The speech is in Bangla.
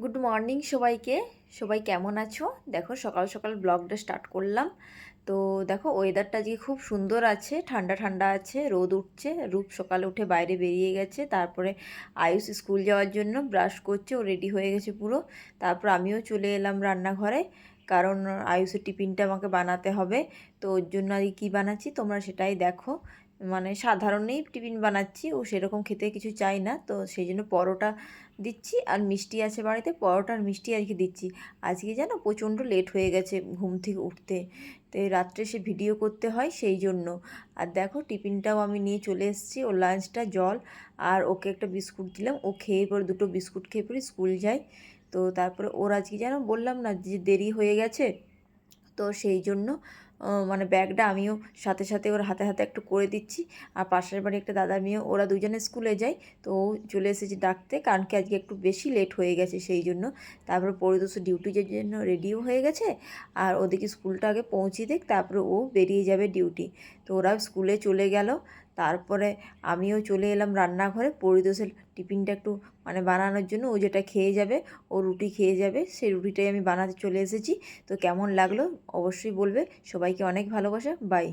গুড মর্নিং সবাইকে। সবাই কেমন আছো? দেখো, সকাল সকাল ব্লগটা স্টার্ট করলাম। তো দেখো ওয়েদারটা আজকে খুব সুন্দর আছে, ঠান্ডা ঠান্ডা আছে, রোদ উঠছে, রূপ সকালে উঠে বাইরে বেরিয়ে গেছে, তারপরে আয়ুষ স্কুল যাওয়ার জন্য ব্রাশ করছে, ও রেডি হয়ে গেছে পুরো। তারপর আমিও চলে এলাম রান্নাঘরে। কারণ আয়ুষের টিফিনটা আমাকে বানাতে হবে। তো ওর জন্য আর কী বানাচ্ছি তোমরা সেটাই দেখো। মানে সাধারণই টিফিন বানাচ্ছি, ও সেরকম খেতে কিছু চাই না। তো সেই জন্য পরোটা দিচ্ছি আর মিষ্টি আছে বাড়িতে, পরোটা আর মিষ্টি আজকে দিচ্ছি। আজকে যেন প্রচণ্ড লেট হয়ে গেছে ঘুম থেকে উঠতে। তো এই রাত্রে সে ভিডিও করতে হয় সেই জন্য। আর দেখো টিফিনটাও আমি নিয়ে চলে এসেছি, ওর লাঞ্চটা জল। আর ওকে একটা বিস্কুট দিলাম। ও খেয়ে পরে দুটো বিস্কুট খেয়ে পরে স্কুল যায়। তো তারপরে ওর আজকে যেন বললাম না যে দেরি হয়ে গেছে। তো সেই জন্য মানে ব্যাগটা আমিও সাথে সাথে ওর হাতে হাতে একটু করে দিচ্ছি। আর পাশের বাড়ি একটা দাদা মেয়ে, ওরা দুজনে স্কুলে যায়। তো ও চলে এসেছে ডাকতে। কারণ কি আজকে একটু বেশি লেট হয়ে গেছে সেই জন্য। তারপরে পরিদোষ ডিউটির জন্য রেডিও হয়ে গেছে। আর ওদিকে স্কুলটা আগে পৌঁছে দেখ, তারপরে ও বেরিয়ে যাবে ডিউটি তো ওরা স্কুলে চলে গেল। তারপরে আমিও চলে এলাম রান্নাঘরে। পরিদোষের টিফিনটা একটু মানে বানানোর জন্য ও যেটা খেয়ে যাবে, ও রুটি খেয়ে যাবে সেই রুটিটাই আমি বানাতে চলে এসেছি। তো কেমন লাগল অবশ্যই বলবে। সবাইকে অনেক ভালোবাসা। বাই।